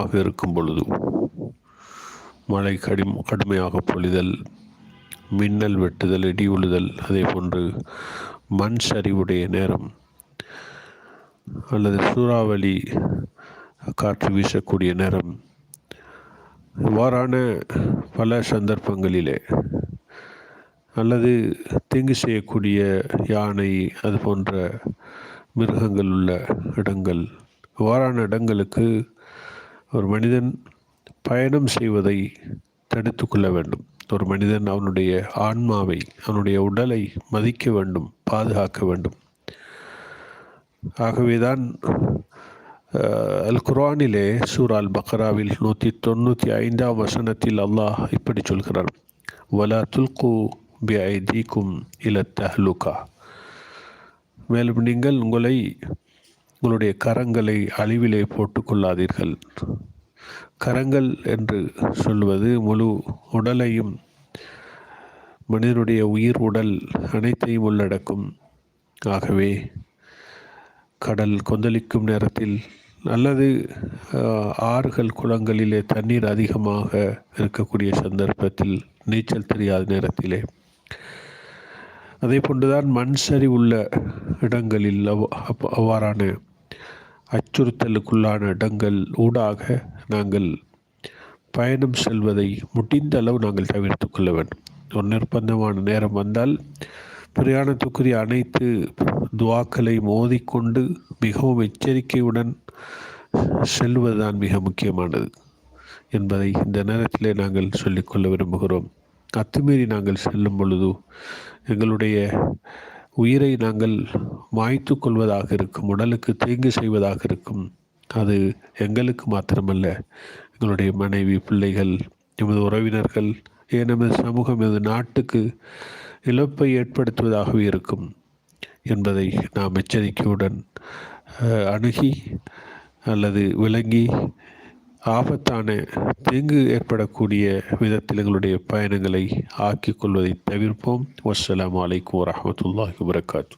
அதிகமாக இருக்கும் பொழுது மழை கடும் கடுமையாக பொழிதல் மின்னல் வெட்டுதல் இடி உழுதல் அதே போன்று மண் சரிவுடைய நேரம் அல்லது சூறாவளி காற்று வீசக்கூடிய நேரம். இவ்வாறான பல சந்தர்ப்பங்களிலே அல்லது தீங்கு செய்யக்கூடிய யானை அது போன்ற மிருகங்கள் உள்ள இடங்கள் இவ்வாறான இடங்களுக்கு ஒரு மனிதன் பயணம் செய்வதை தடுத்து கொள்ள வேண்டும். ஒரு மனிதன் அவனுடைய ஆன்மாவை அவனுடைய உடலை மதிக்க வேண்டும் பாதுகாக்க வேண்டும். ஆகவேதான் அல் குர்ஆனிலே சூரால் பக்ராவில் நூற்றி தொண்ணூற்றி ஐந்தாம் வசனத்தில் அல்லாஹ் இப்படி சொல்கிறார் வலா துல்கு பி ஐதீக்கும் இல தஹ்லுகா. மேலும் நீங்கள் உங்களை உங்களுடைய கரங்களை அழிவிலே போட்டுக்கொள்ளாதீர்கள். கரங்கள் என்று சொல்வது முழு உடலையும் மனிதனுடைய உயிர் உடல் அனைத்தையும் உள்ளடக்கும். ஆகவே கடல் கொந்தளிக்கும் நேரத்தில் அல்லது ஆறுகள் குளங்களிலே தண்ணீர் அதிகமாக இருக்கக்கூடிய சந்தர்ப்பத்தில் நீச்சல் தெரியாத நேரத்திலே. அதே போன்றுதான் மண் சரி உள்ள இடங்களில் அவ்வாறான அச்சுறுத்தலுக்குள்ளான இடங்கள் ஊடாக நாங்கள் பயணம் செல்வதை முடிந்த அளவு நாங்கள் தவிர்த்து கொள்ள வேண்டும். ஒரு நிர்பந்தமான நேரம் வந்தால் பிரயாணத்துக்குரிய அனைத்து துவாக்களை மோதிக்கொண்டு மிகவும் எச்சரிக்கையுடன் செல்வதுதான் மிக முக்கியமானது என்பதை இந்த நேரத்திலே நாங்கள் சொல்லிக்கொள்ள விரும்புகிறோம். அத்துமீறி நாங்கள் செல்லும் பொழுது எங்களுடைய உயிரை நாங்கள் மாய்த்து கொள்வதாக இருக்கும் உடலுக்கு தீங்கு செய்வதாக இருக்கும். அது எங்களுக்கு மாத்திரமல்ல எங்களுடைய மனைவி பிள்ளைகள் எமது உறவினர்கள் ஏன் நமது சமூகம் எமது நாட்டுக்கு இழப்பை ஏற்படுத்துவதாகவே இருக்கும் என்பதை நாம் எச்சரிக்கையுடன் அணுகி அல்லது விளங்கி ஆபத்தான தீங்கு ஏற்படக்கூடிய விதத்தில் எங்களுடைய பயணங்களை ஆக்கிக் கொள்வதை தவிர்ப்போம். வசலாம் அலைக்கும் வரமத்துல்லாஹி வரகாத்தூ